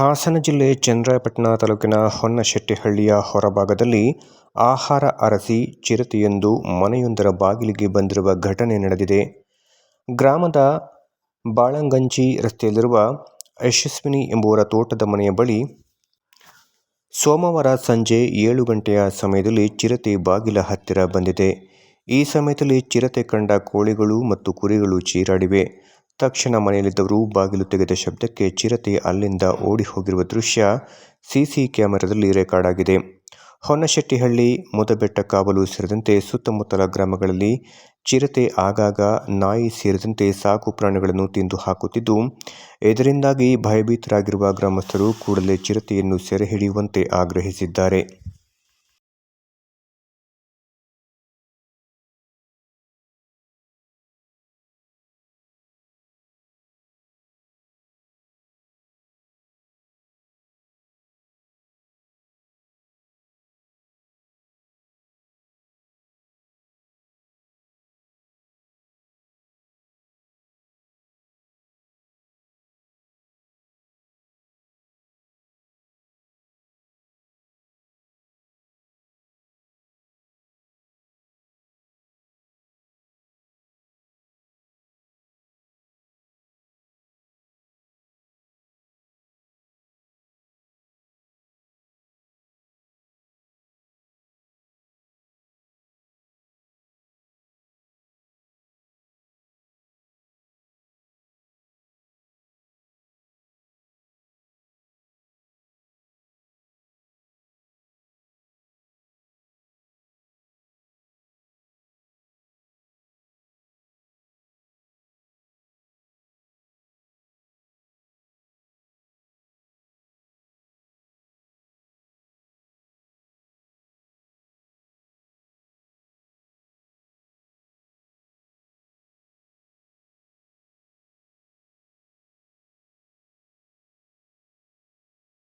ಹಾಸನ ಜಿಲ್ಲೆ ಚಂದ್ರಾಯಪಟ್ಟಣ ತಾಲೂಕಿನ ಹೊನ್ನಶೆಟ್ಟಿಹಳ್ಳಿಯ ಹೊರಭಾಗದಲ್ಲಿ ಆಹಾರ ಅರಸಿ ಚಿರತೆಯೊಂದು ಮನೆಯೊಂದರ ಬಾಗಿಲಿಗೆ ಬಂದಿರುವ ಘಟನೆ ನಡೆದಿದೆ. ಗ್ರಾಮದ ಬಾಳಂಗಂಚಿ ರಸ್ತೆಯಲ್ಲಿರುವ ಯಶಸ್ವಿನಿ ಎಂಬುವರ ತೋಟದ ಮನೆಯ ಬಳಿ ಸೋಮವಾರ ಸಂಜೆ ಏಳು ಗಂಟೆಯ ಸಮಯದಲ್ಲಿ ಚಿರತೆ ಬಾಗಿಲ ಹತ್ತಿರ ಬಂದಿದೆ. ಈ ಸಮಯದಲ್ಲಿ ಚಿರತೆ ಕಂಡ ಕೋಳಿಗಳು ಮತ್ತು ಕುರಿಗಳು ಚೀರಾಡಿವೆ. ತಕ್ಷಣ ಮನೆಯಲ್ಲಿದ್ದವರು ಬಾಗಿಲು ತೆಗೆದ ಶಬ್ದಕ್ಕೆ ಚಿರತೆ ಅಲ್ಲಿಂದ ಓಡಿ ಹೋಗಿರುವ ದೃಶ್ಯ ಸಿಸಿ ಕ್ಯಾಮೆರಾದಲ್ಲಿ ರೆಕಾರ್ಡ್ ಆಗಿದೆ. ಹೊನ್ನಶೆಟ್ಟಿಹಳ್ಳಿ, ಮುದಬೆಟ್ಟಕಾವಲು ಸೇರಿದಂತೆ ಸುತ್ತಮುತ್ತಲ ಗ್ರಾಮಗಳಲ್ಲಿ ಚಿರತೆ ಆಗಾಗ ನಾಯಿ ಸೇರಿದಂತೆ ಸಾಕು ಪ್ರಾಣಿಗಳನ್ನು ತಿಂದು ಹಾಕುತ್ತಿದ್ದು, ಇದರಿಂದಾಗಿ ಭಯಭೀತರಾಗಿರುವ ಗ್ರಾಮಸ್ಥರು ಕೂಡಲೇ ಚಿರತೆಯನ್ನು ಸೆರೆ ಹಿಡಿಯುವಂತೆ ಆಗ್ರಹಿಸಿದ್ದಾರೆ.